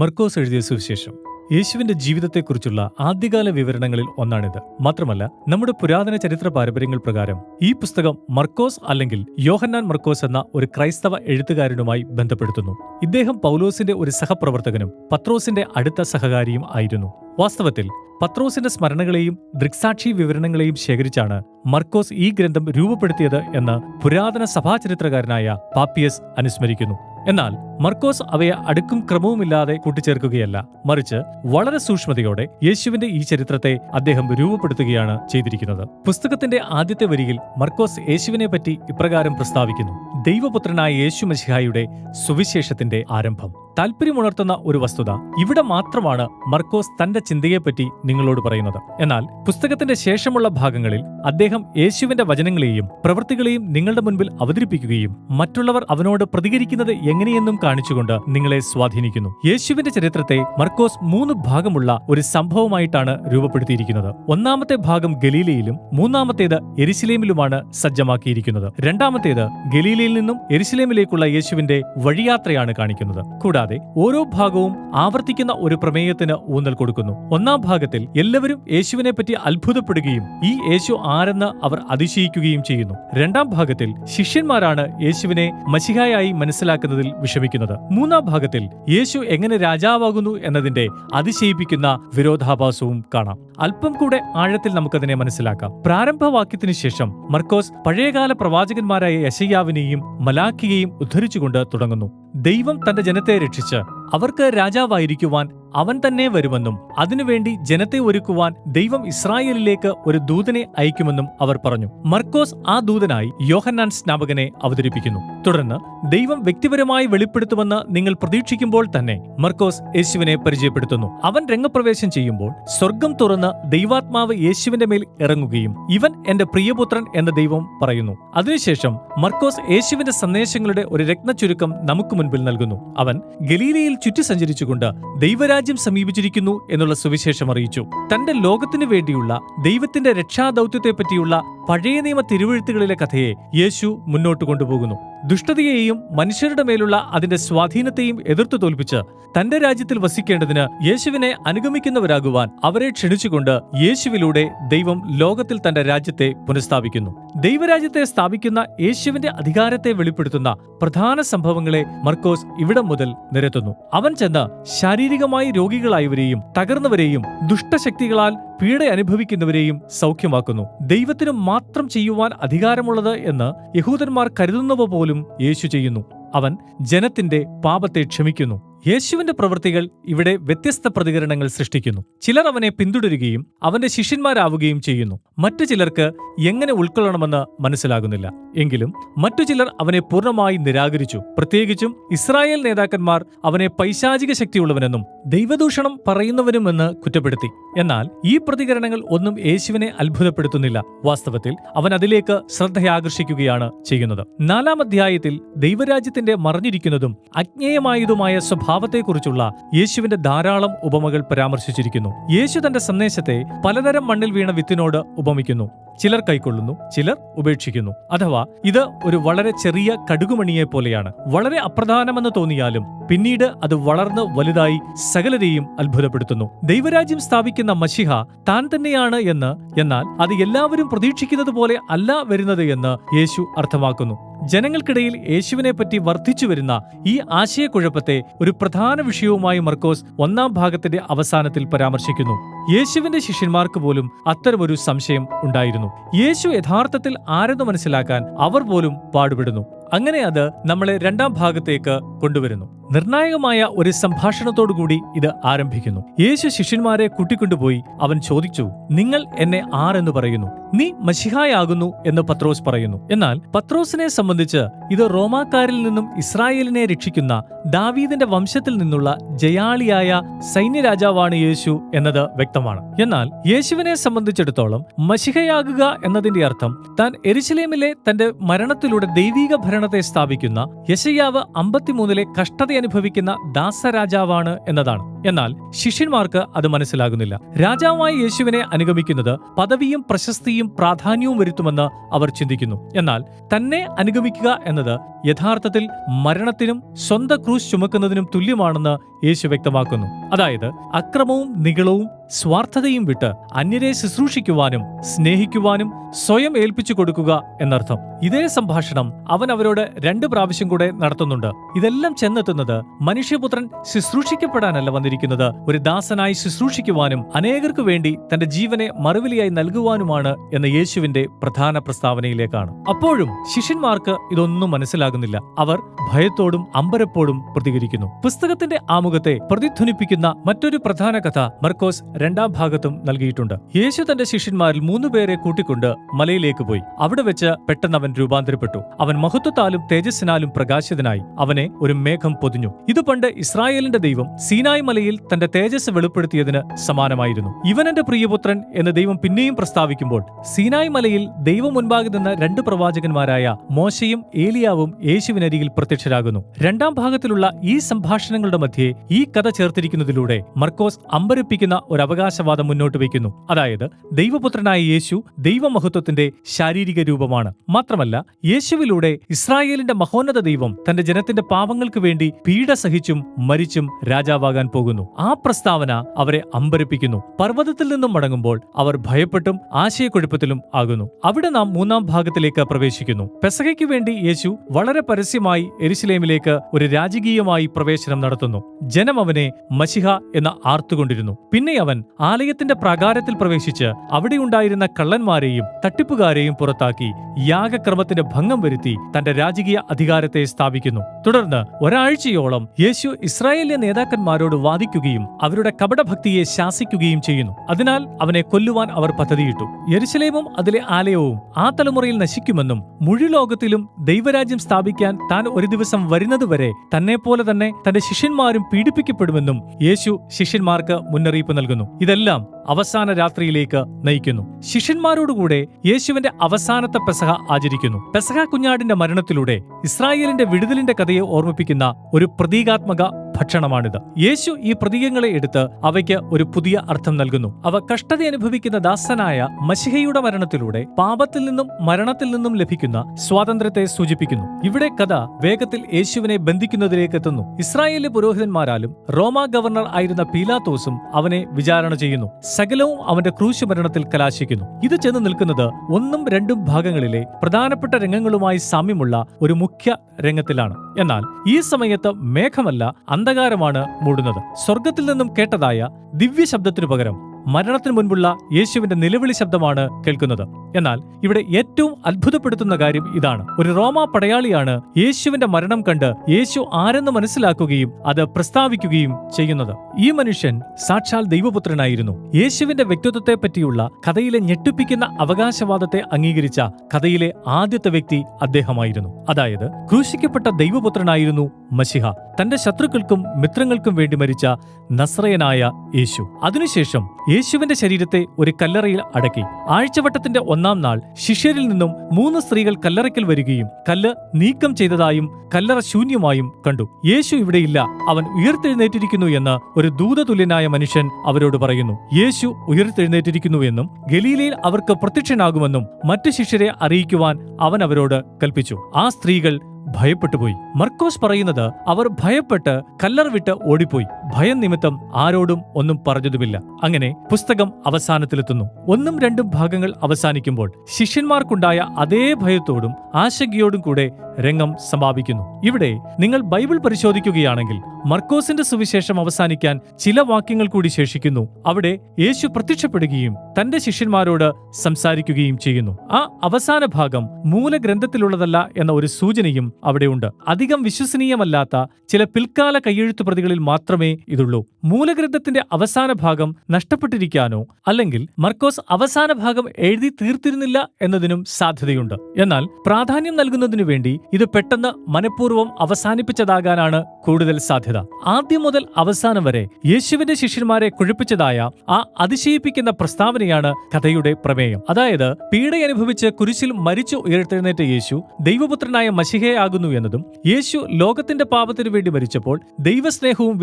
മർക്കോസ് എഴുതിയ സുവിശേഷം. യേശുവിന്റെ ജീവിതത്തെക്കുറിച്ചുള്ള ആദ്യകാല വിവരണങ്ങളിൽ ഒന്നാണിത്. മാത്രമല്ല നമ്മുടെ പുരാതന ചരിത്ര പാരമ്പര്യങ്ങൾ പ്രകാരം ഈ പുസ്തകം മർക്കോസ് അല്ലെങ്കിൽ യോഹന്നാൻ മർക്കോസ് എന്ന ഒരു ക്രൈസ്തവ എഴുത്തുകാരനുമായി ബന്ധപ്പെടുത്തുന്നു. ഇദ്ദേഹം പൗലോസിന്റെ ഒരു സഹപ്രവർത്തകനും പത്രോസിന്റെ അടുത്ത സഹകാരിയും ആയിരുന്നു. വാസ്തവത്തിൽ പത്രോസിന്റെ സ്മരണകളെയും ദൃക്സാക്ഷി വിവരണങ്ങളെയും ശേഖരിച്ചാണ് മർക്കോസ് ഈ ഗ്രന്ഥം രൂപപ്പെടുത്തിയത് എന്ന് പുരാതന സഭാചരിത്രകാരനായ പാപ്പിയസ് അനുസ്മരിക്കുന്നു. എന്നാൽ മർക്കോസ് അവയെ അടുക്കും ക്രമവുമില്ലാതെ കൂട്ടിച്ചേർക്കുകയല്ല. മറിച്ച് വളരെ സൂക്ഷ്മതയോടെ യേശുവിന്റെ ഈ ചരിത്രത്തെ അദ്ദേഹം രൂപപ്പെടുത്തുകയാണ് ചെയ്തിരിക്കുന്നത്. പുസ്തകത്തിന്റെ ആദ്യത്തെ വരിയിൽ മർക്കോസ് യേശുവിനെ പറ്റി ഇപ്രകാരം പ്രസ്താവിക്കുന്നു. ദൈവപുത്രനായ യേശു മസിഹായുടെ സുവിശേഷത്തിന്റെ ആരംഭം. താല്പര്യമുണർത്തുന്ന ഒരു വസ്തുത ഇവിടെ മാത്രമാണ് മർക്കോസ് തന്റെ ചിന്തയെപ്പറ്റി നിങ്ങളോട് പറയുന്നത്. എന്നാൽ പുസ്തകത്തിന്റെ ശേഷമുള്ള ഭാഗങ്ങളിൽ അദ്ദേഹം യേശുവിന്റെ വചനങ്ങളെയും പ്രവൃത്തികളെയും നിങ്ങളുടെ മുൻപിൽ അവതരിപ്പിക്കുകയും മറ്റുള്ളവർ അവനോട് പ്രതികരിക്കുന്നത് എങ്ങനെയെന്നും കാണിച്ചുകൊണ്ട് നിങ്ങളെ സ്വാധീനിക്കുന്നു. യേശുവിന്റെ ചരിത്രത്തെ മർക്കോസ് മൂന്ന് ഭാഗമുള്ള ഒരു സംഭവമായിട്ടാണ് രൂപപ്പെടുത്തിയിരിക്കുന്നത്. ഒന്നാമത്തെ ഭാഗം ഗലീലയിലും മൂന്നാമത്തേത് എരിശിലേമിലുമാണ് സജ്ജമാക്കിയിരിക്കുന്നത്. രണ്ടാമത്തേത് ഗലീലയിൽ നിന്നും എരിശിലേമിലേക്കുള്ള യേശുവിന്റെ വഴിയാത്രയാണ് കാണിക്കുന്നത്. കൂടാതെ ഓരോ ഭാഗവും ആവർത്തിക്കുന്ന ഒരു പ്രമേയത്തിന് ഊന്നൽ കൊടുക്കുന്നു. ഒന്നാം ഭാഗത്തിൽ എല്ലാവരും യേശുവിനെ പറ്റി അത്ഭുതപ്പെടുകയും ഈ യേശു ആരെന്ന് അവർ അതിശയിക്കുകയും ചെയ്യുന്നു. രണ്ടാം ഭാഗത്തിൽ ശിഷ്യന്മാരാണ് യേശുവിനെ മഷിഹായായി മനസ്സിലാക്കുന്നതിൽ വിഷമിക്കുന്നത്. മൂന്നാം ഭാഗത്തിൽ യേശു എങ്ങനെ രാജാവാകുന്നു എന്നതിന്റെ അതിശയിപ്പിക്കുന്ന വിരോധാഭാസവും കാണാം. അല്പം കൂടെ ആഴത്തിൽ നമുക്കതിനെ മനസ്സിലാക്കാം. പ്രാരംഭവാക്യത്തിനു ശേഷം മർക്കോസ് പഴയകാല പ്രവാചകന്മാരായ യശയ്യാവിനെയും മലാഖിയെയും ഉദ്ധരിച്ചുകൊണ്ട് തുടങ്ങുന്നു. ദൈവം തന്റെ ജനത്തെ രക്ഷിച്ച് അവർക്ക് രാജാവായിരിക്കുവാൻ അവൻ തന്നെ വരുമെന്നും അതിനുവേണ്ടി ജനത്തെ ഒരുക്കുവാൻ ദൈവം ഇസ്രായേലിലേക്ക് ഒരു ദൂതനെ അയക്കുമെന്നും അവർ പറഞ്ഞു. മർക്കോസ് ആ ദൂതനായി യോഹന്നാൻ സ്നാപകനെ അവതരിപ്പിക്കുന്നു. തുടർന്ന് ദൈവം വ്യക്തിപരമായി വെളിപ്പെടുത്തുമെന്ന് നിങ്ങൾ പ്രതീക്ഷിക്കുമ്പോൾ തന്നെ മർക്കോസ് യേശുവിനെ പരിചയപ്പെടുത്തുന്നു. അവൻ രംഗപ്രവേശം ചെയ്യുമ്പോൾ സ്വർഗം തുറന്ന് ദൈവാത്മാവ് യേശുവിന്റെ മേൽ ഇറങ്ങുകയും ഇവൻ എന്റെ പ്രിയപുത്രൻ എന്ന ദൈവം പറയുന്നു. അതിനുശേഷം മർക്കോസ് യേശുവിന്റെ സന്ദേശങ്ങളുടെ ഒരു രത്ന ചുരുക്കം നമുക്ക് മുൻപിൽ നൽകുന്നു. അവൻ ഗലീലയിൽ ചുറ്റി സഞ്ചരിച്ചുകൊണ്ട് ദൈവരാജ്യം സമീപിച്ചിരിക്കുന്നു എന്നുള്ള സുവിശേഷം അറിയിച്ചു. തന്റെ ലോകത്തിനു വേണ്ടിയുള്ള ദൈവത്തിന്റെ രക്ഷാദൌത്യത്തെപ്പറ്റിയുള്ള പഴയ നിയമ തിരുവഴുത്തുകളിലെ കഥയെ യേശു മുന്നോട്ട് കൊണ്ടുപോകുന്നു. ദുഷ്ടതയെയും മനുഷ്യരുടെ മേലുള്ള അതിന്റെ സ്വാധീനത്തെയും എതിർത്തു തോൽപ്പിച്ച് തന്റെ രാജ്യത്തിൽ വസിക്കേണ്ടതിന് യേശുവിനെ അനുഗമിക്കുന്നവരാകുവാൻ അവരെ ക്ഷണിച്ചുകൊണ്ട് യേശുവിലൂടെ ദൈവം ലോകത്തിൽ തന്റെ രാജ്യത്തെ പുനഃസ്ഥാപിക്കുന്നു. ദൈവരാജ്യത്തെ സ്ഥാപിക്കുന്ന യേശുവിന്റെ അധികാരത്തെ വെളിപ്പെടുത്തുന്ന പ്രധാന സംഭവങ്ങളെ മർക്കോസ് ഇവിടം മുതൽ നിരത്തുന്നു. അവൻ ചെന്ന് ശാരീരികമായി രോഗികളായവരെയും തകർന്നവരെയും ദുഷ്ടശക്തികളാൽ പീഡ അനുഭവിക്കുന്നവരെയും സൗഖ്യമാക്കുന്നു. ദൈവത്തിന് മാത്രം ചെയ്യുവാൻ അധികാരമുള്ളത് എന്ന് യഹൂദന്മാർ കരുതുന്നവ പോലും യേശു ചെയ്യുന്നു. അവൻ ജനത്തിന്റെ പാപത്തെ ക്ഷമിക്കുന്നു. യേശുവിന്റെ പ്രവൃത്തികൾ ഇവിടെ വ്യത്യസ്ത പ്രതികരണങ്ങൾ സൃഷ്ടിക്കുന്നു. ചിലർ അവനെ പിന്തുടരുകയും അവന്റെ ശിഷ്യന്മാരാവുകയും ചെയ്യുന്നു. മറ്റു ചിലർക്ക് എങ്ങനെ ഉൾക്കൊള്ളണമെന്ന് മനസ്സിലാകുന്നില്ല. എങ്കിലും മറ്റു ചിലർ അവനെ പൂർണമായി നിരാകരിച്ചു. പ്രത്യേകിച്ചും ഇസ്രായേൽ നേതാക്കന്മാർ അവനെ പൈശാചിക ശക്തിയുള്ളവനെന്നും ദൈവദൂഷണം പറയുന്നവനുമെന്ന് കുറ്റപ്പെടുത്തി. എന്നാൽ ഈ പ്രതികരണങ്ങൾ ഒന്നും യേശുവിനെ അത്ഭുതപ്പെടുത്തുന്നില്ല. വാസ്തവത്തിൽ അവൻ അതിലേക്ക് ശ്രദ്ധയാകർഷിക്കുകയാണ് ചെയ്യുന്നത്. നാലാം അധ്യായത്തിൽ ദൈവരാജ്യത്തിന്റെ മറഞ്ഞിരിക്കുന്നതും അജ്ഞേയമായതുമായ സ്വഭാവത്തെക്കുറിച്ചുള്ള യേശുവിന്റെ ധാരാളം ഉപമകൾ പരാമർശിച്ചിരിക്കുന്നു. യേശു തന്റെ സന്ദേശത്തെ പലതരം മണ്ണിൽ വീണ വിത്തിനോട് ഉപമിക്കുന്നു. ചിലർ കൈക്കൊള്ളുന്നു ചിലർ ഉപേക്ഷിക്കുന്നു. അഥവാ ഇത് ഒരു വളരെ ചെറിയ കടുകുമണിയെ പോലെയാണ്. വളരെ അപ്രധാനമെന്ന് തോന്നിയാലും പിന്നീട് അത് വളർന്ന് വലുതായി സകലരെയും അത്ഭുതപ്പെടുത്തുന്നു. ദൈവരാജ്യം സ്ഥാപിക്കുന്ന മഷിഹ താൻ തന്നെയാണ് എന്ന് എന്നാൽ അത് എല്ലാവരും പ്രതീക്ഷിക്കുന്നത് പോലെ അല്ല വരുന്നത് എന്ന് യേശു അർത്ഥമാക്കുന്നു. ജനങ്ങൾക്കിടയിൽ യേശുവിനെ പറ്റി വർദ്ധിച്ചു വരുന്ന ഈ ആശയക്കുഴപ്പത്തെ ഒരു പ്രധാന വിഷയവുമായി മർക്കോസ് ഒന്നാം ഭാഗത്തിന്റെ അവസാനത്തിൽ പരാമർശിക്കുന്നു. യേശുവിന്റെ ശിഷ്യന്മാർക്ക് പോലും അത്തരമൊരു സംശയം ഉണ്ടായിരുന്നു. യേശു യഥാർത്ഥത്തിൽ ആരെന്ന് മനസ്സിലാക്കാൻ അവർ പോലും പാടുപെടുന്നു. അങ്ങനെ അത് നമ്മളെ രണ്ടാം ഭാഗത്തേക്ക് കൊണ്ടുവരുന്നു. നിർണായകമായ ഒരു സംഭാഷണത്തോടുകൂടി ഇത് ആരംഭിക്കുന്നു. യേശു ശിഷ്യന്മാരെ കൂട്ടിക്കൊണ്ടുപോയി അവൻ ചോദിച്ചു നിങ്ങൾ എന്നെ ആരെന്ന് പറയുന്നു? നീ മഷിഹായാകുന്നു എന്ന് പത്രോസ് പറയുന്നു. എന്നാൽ പത്രോസിനെ സംബന്ധിച്ച് ഇത് റോമാക്കാരിൽ നിന്നും ഇസ്രായേലിനെ രക്ഷിക്കുന്ന ദാവീദിന്റെ വംശത്തിൽ നിന്നുള്ള ജയാളിയായ സൈന്യരാജാവാണ് യേശു എന്നത് വ്യക്തമാണ്. എന്നാൽ യേശുവിനെ സംബന്ധിച്ചിടത്തോളം മഷിഹയാകുക എന്നതിന്റെ അർത്ഥം താൻ എരിശിലേമിലെ തന്റെ മരണത്തിലൂടെ ദൈവീക ഭരണം ഭരണത്തെ സ്ഥാപിക്കുന്ന യശയ്യാവ് അമ്പത്തിമൂന്നിലെ കഷ്ടത അനുഭവിക്കുന്ന ദാസരാജാവാണ് എന്നതാണ്. എന്നാൽ ശിഷ്യന്മാർക്ക് അത് മനസ്സിലാകുന്നില്ല. രാജാവായ യേശുവിനെ അനുഗമിക്കുന്നത് പദവിയും പ്രശസ്തിയും പ്രാധാന്യവും വരുത്തുമെന്ന് അവർ ചിന്തിക്കുന്നു. എന്നാൽ തന്നെ അനുഗമിക്കുക എന്നത് യഥാർത്ഥത്തിൽ മരണത്തിനും സ്വന്തം ക്രൂശ് ചുമക്കുന്നതിനും തുല്യമാണെന്ന് യേശു വ്യക്തമാക്കുന്നു. അതായത് അക്രമവും നികളവും സ്വാർത്ഥതയും വിട്ട് അന്യരെ ശുശ്രൂഷിക്കുവാനും സ്നേഹിക്കുവാനും സ്വയം ഏൽപ്പിച്ചു കൊടുക്കുക എന്നർത്ഥം. ഇതേ സംഭാഷണം അവൻ അവരോട് രണ്ട് പ്രാവശ്യം കൂടെ നടത്തുന്നുണ്ട്. ഇതെല്ലാം ചെന്നെത്തുന്നത് മനുഷ്യപുത്രൻ ശുശ്രൂഷിക്കപ്പെടാനല്ല വന്നിരിക്കുന്നത്. ഒരു ദാസനായി ശുശ്രൂഷിക്കുവാനും അനേകർക്കു വേണ്ടി തന്റെ ജീവനെ മറുവിലയായി നൽകുവാനുമാണ് എന്ന യേശുവിന്റെ പ്രധാന പ്രസ്താവനയിലേക്കാണ്. അപ്പോഴും ശിഷ്യന്മാർക്ക് ഇതൊന്നും മനസ്സിലാകുന്നില്ല. അവർ ഭയത്തോടും അമ്പരപ്പോടും പ്രതികരിക്കുന്നു. പുസ്തകത്തിന്റെ ആമുഖത്തെ പ്രതിധ്വനിപ്പിക്കുന്ന മറ്റൊരു പ്രധാന കഥ മർക്കോസ് രണ്ടാം ഭാഗത്തും നൽകിയിട്ടുണ്ട്. യേശു തന്റെ ശിഷ്യന്മാരിൽ മൂന്നുപേരെ കൂട്ടിക്കൊണ്ട് മലയിലേക്ക് പോയി. അവിടെ വെച്ച് പെട്ടെന്ന് അവൻ രൂപാന്തരപ്പെട്ടു. അവൻ മഹത്വത്താലും തേജസ്സിനാലും പ്രകാശിതനായി. അവനെ ഒരു മേഘം പൊതിഞ്ഞു. ഇത് പണ്ട് ഇസ്രായേലിന്റെ ദൈവം സീനായ് മലയിൽ തന്റെ തേജസ് വെളിപ്പെടുത്തിയതിന് സമാനമായിരുന്നു. ഇവൻ എന്റെ പ്രിയപുത്രൻ എന്ന് ദൈവം പിന്നെയും പ്രസ്താവിക്കുമ്പോൾ സീനായ് മലയിൽ ദൈവം മുൻപാകെ നിന്ന രണ്ട് പ്രവാചകന്മാരായ മോശയും ഏലിയാവും യേശുവിനരികിൽ പ്രത്യക്ഷരാകുന്നു. രണ്ടാം ഭാഗത്തിലുള്ള ഈ സംഭാഷണങ്ങളുടെ മധ്യേ ഈ കഥ ചേർത്തിരിക്കുന്നതിലൂടെ മർക്കോസ് അമ്പരപ്പിക്കുന്ന ഒരു അവകാശവാദം മുന്നോട്ട് വയ്ക്കുന്നു. അതായത് ദൈവപുത്രനായ യേശു ദൈവമഹത്വത്തിന്റെ ശാരീരിക രൂപമാണ്. മാത്രമല്ല യേശുവിലൂടെ ഇസ്രായേലിന്റെ മഹോന്നത ദൈവം തന്റെ ജനത്തിന്റെ പാപങ്ങൾക്ക് വേണ്ടി പീഡ സഹിച്ചും മരിച്ചും രാജാവാകാൻ പോകുന്നു. ആ പ്രസ്താവന അവരെ അമ്പരപ്പിക്കുന്നു. പർവതത്തിൽ നിന്നും മടങ്ങുമ്പോൾ അവർ ഭയപ്പെട്ടും ആശയക്കുഴപ്പത്തിലും ആകുന്നു. അവിടെ നാം മൂന്നാം ഭാഗത്തിലേക്ക് പ്രവേശിക്കുന്നു. പെസഹയ്ക്ക് വേണ്ടി യേശു വളരെ പരസ്യമായി എരിശിലേമിലേക്ക് ഒരു രാജകീയമായി പ്രവേശനം നടത്തുന്നു. ജനം അവനെ മഷിഹ എന്ന ആർത്തുകൊണ്ടിരുന്നു. പിന്നെ അവൻ ആലയത്തിന്റെ പ്രാകാരത്തിൽ പ്രവേശിച്ച് അവിടെയുണ്ടായിരുന്ന കള്ളന്മാരെയും തട്ടിപ്പുകാരെയും പുറത്താക്കി യാഗക്രമത്തിന്റെ ഭംഗം വരുത്തി തന്റെ രാജകീയ അധികാരത്തെ സ്ഥാപിക്കുന്നു. തുടർന്ന് ഒരാഴ്ചയോളം യേശു ഇസ്രായേലിലെ നേതാക്കന്മാരോട് വാദിക്കുകയും അവരുടെ കപടഭക്തിയെ ശാസിക്കുകയും ചെയ്യുന്നു. അതിനാൽ അവനെ കൊല്ലുവാൻ അവർ പദ്ധതിയിട്ടു. യരുസലേമും അതിലെ ആലയവും ആ തലമുറയിൽ നശിക്കുമെന്നും മുഴുലോകത്തിലും ദൈവരാജ്യം സ്ഥാപിക്കാൻ താൻ ഒരു ദിവസം വരുന്നതുവരെ തന്നെ തന്നെ തന്റെ ശിഷ്യന്മാരും പീഡിപ്പിക്കപ്പെടുമെന്നും യേശു ശിഷ്യന്മാർക്ക് മുന്നറിയിപ്പ് നൽകുന്നു. ഇതെല്ലാം അവസാന രാത്രിയിലേക്ക് നയിക്കുന്നു. ശിഷ്യന്മാരോടുകൂടെ യേശുവിന്റെ അവസാനത്തെ പെസഹ ആചരിക്കുന്നു. പെസഹ കുഞ്ഞാടിന്റെ മരണത്തിലൂടെ ഇസ്രായേലിന്റെ വിടുതലിന്റെ കഥയെ ഓർമ്മിപ്പിക്കുന്ന ഒരു പ്രതീകാത്മക ഭക്ഷണമാണിത്. യേശു ഈ പ്രതീകങ്ങളെ എടുത്ത് അവയ്ക്ക് ഒരു പുതിയ അർത്ഥം നൽകുന്നു. അവ കഷ്ടത അനുഭവിക്കുന്ന ദാസനായ മഷിഹയുടെ മരണത്തിലൂടെ പാപത്തിൽ നിന്നും മരണത്തിൽ നിന്നും ലഭിക്കുന്ന സ്വാതന്ത്ര്യത്തെ സൂചിപ്പിക്കുന്നു. ഇവിടെ കഥ വേഗത്തിൽ യേശുവിനെ ബന്ധിക്കുന്നതിലേക്ക് എത്തുന്നു. ഇസ്രായേലിലെ പുരോഹിതന്മാരാലും റോമ ഗവർണർ ആയിരുന്ന പീലാത്തോസും അവനെ വിചാരണ ചെയ്യുന്നു. സകലവും അവന്റെ ക്രൂശ് മരണത്തിൽ കലാശിക്കുന്നു. ഇത് ചെന്ന് നിൽക്കുന്നത് ഒന്നും രണ്ടും ഭാഗങ്ങളിലെ പ്രധാനപ്പെട്ട രംഗങ്ങളുമായി സാമ്യമുള്ള ഒരു മുഖ്യ രംഗത്തിലാണ്. എന്നാൽ ഈ സമയത്ത് മേഘമല്ല അന്ധകാരമാണ് മൂടുന്നത്. സ്വർഗത്തിൽ നിന്നും കേട്ടതായ ദിവ്യ ശബ്ദത്തിനു പകരം മരണത്തിനു മുൻപുള്ള യേശുവിന്റെ നിലവിളി ശബ്ദമാണ് കേൾക്കുന്നത്. എന്നാൽ ഇവിടെ ഏറ്റവും അത്ഭുതപ്പെടുത്തുന്ന കാര്യം ഇതാണ്. ഒരു റോമ പടയാളിയാണ് യേശുവിന്റെ മരണം കണ്ട് യേശു ആരെന്ന് മനസ്സിലാക്കുകയും അത് പ്രസ്താവിക്കുകയും ചെയ്യുന്നത്. ഈ മനുഷ്യൻ സാക്ഷാൽ ദൈവപുത്രനായിരുന്നു. യേശുവിന്റെ വ്യക്തിത്വത്തെ പറ്റിയുള്ള കഥയിലെ ഞെട്ടിപ്പിക്കുന്ന അവകാശവാദത്തെ അംഗീകരിച്ച കഥയിലെ ആദ്യത്തെ വ്യക്തി അദ്ദേഹമായിരുന്നു. അതായത് ക്രൂശിക്കപ്പെട്ട ദൈവപുത്രനായിരുന്നു മഷിഹ തന്റെ ശത്രുക്കൾക്കും മിത്രങ്ങൾക്കും വേണ്ടി മരിച്ച നസ്രയനായ യേശു. അതിനുശേഷം യേശുവിന്റെ ശരീരത്തെ ഒരു കല്ലറയിൽ അടക്കി. ആഴ്ചവട്ടത്തിന്റെ ഒന്നാം നാൾ ശിഷ്യരിൽ നിന്നും മൂന്ന് സ്ത്രീകൾ കല്ലറയ്ക്കൽ വരികയും കല്ല് നീക്കം ചെയ്തതായും കല്ലറ ശൂന്യമായും കണ്ടു. യേശു ഇവിടെയില്ല അവൻ ഉയർത്തെഴുന്നേറ്റിരിക്കുന്നു എന്ന് ഒരു ദൂതതുല്യനായ മനുഷ്യൻ അവരോട് പറയുന്നു. യേശു ഉയർത്തെഴുന്നേറ്റിരിക്കുന്നു എന്നും ഗലീലയിൽ അവർക്ക് പ്രത്യക്ഷനാകുമെന്നും മറ്റു ശിഷ്യരെ അറിയിക്കുവാൻ അവൻ അവരോട് കൽപ്പിച്ചു. ആ സ്ത്രീകൾ ഭയപ്പെട്ടുപോയി. മർക്കോസ് പറയുന്നത് അവർ ഭയപ്പെട്ട് കല്ലർ വിട്ട് ഓടിപ്പോയി. ഭയം നിമിത്തം ആരോടും ഒന്നും പറഞ്ഞതുമില്ല. അങ്ങനെ പുസ്തകം അവസാനത്തിലെത്തുന്നു. ഒന്നും രണ്ടും ഭാഗങ്ങൾ അവസാനിക്കുമ്പോൾ ശിഷ്യന്മാർക്കുണ്ടായ അതേ ഭയത്തോടും ആശങ്കയോടും കൂടെ രംഗം സമാപിക്കുന്നു. ഇവിടെ നിങ്ങൾ ബൈബിൾ പരിശോധിക്കുകയാണെങ്കിൽ മർക്കോസിന്റെ സുവിശേഷം അവസാനിക്കാൻ ചില വാക്യങ്ങൾ കൂടി ശേഷിക്കുന്നു. അവിടെ യേശു പ്രത്യക്ഷപ്പെടുകയും തന്റെ ശിഷ്യന്മാരോട് സംസാരിക്കുകയും ചെയ്യുന്നു. ആ അവസാന ഭാഗം മൂലഗ്രന്ഥത്തിലുള്ളതല്ല എന്ന ഒരു സൂചനയും അവിടെയുണ്ട്. അധികം വിശ്വസനീയമല്ലാത്ത ചില പിൽക്കാല കയ്യെഴുത്തു പ്രതികളിൽ മാത്രമേ ഇതുള്ളൂ. മൂലഗ്രന്ഥത്തിന്റെ അവസാന ഭാഗം നഷ്ടപ്പെട്ടിരിക്കാനോ അല്ലെങ്കിൽ മർക്കോസ് അവസാന ഭാഗം എഴുതി തീർത്തിരുന്നില്ല എന്നതിനും സാധ്യതയുണ്ട്. എന്നാൽ പ്രാധാന്യം നൽകുന്നതിനു വേണ്ടി ഇത് പെട്ടെന്ന് മനഃപൂർവം അവസാനിപ്പിച്ചതാകാനാണ് കൂടുതൽ സാധ്യത. ആദ്യം മുതൽ അവസാനം വരെ യേശുവിന്റെ ശിഷ്യന്മാരെ കുഴിപ്പിച്ചതായ ആ അതിശയിപ്പിക്കുന്ന പ്രസ്താവനയാണ് കഥയുടെ പ്രമേയം. അതായത് പീഡയനുഭവിച്ച് കുരിശിൽ മരിച്ചു ഉയർത്തെഴുന്നേറ്റ യേശു ദൈവപുത്രനായ മഷിഹയാകുന്നു എന്നതും യേശു ലോകത്തിന്റെ പാപത്തിനു വേണ്ടി മരിച്ചപ്പോൾ ദൈവസ്നേഹവും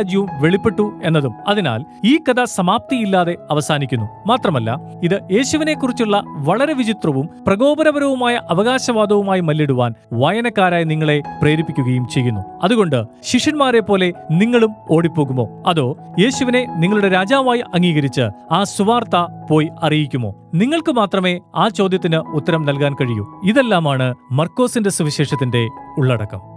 വിശിഷ്ടരാജ്യവും വെളിപ്പെട്ടു എന്നതും. അതിനാൽ ഈ കഥ സമാപ്തിയില്ലാതെ അവസാനിക്കുന്നു. മാത്രമല്ല ഇത് യേശുവിനെക്കുറിച്ചുള്ള വളരെ വിചിത്രവും പ്രകോപനപരവുമായ അവകാശവാദവുമായി മല്ലിടുവാൻ വായനക്കാരായ നിങ്ങളെ പ്രേരിപ്പിക്കുകയും ചെയ്യുന്നു. അതുകൊണ്ട് ശിഷ്യന്മാരെ പോലെ നിങ്ങളും ഓടിപ്പോകുമോ? അതോ യേശുവിനെ നിങ്ങളുടെ രാജാവായി അംഗീകരിച്ച് ആ സുവാർത്ത പോയി അറിയിക്കുമോ? നിങ്ങൾക്ക് മാത്രമേ ആ ചോദ്യത്തിന് ഉത്തരം നൽകാൻ കഴിയൂ. ഇതെല്ലാമാണ് മർക്കോസിന്റെ സുവിശേഷത്തിന്റെ ഉള്ളടക്കം.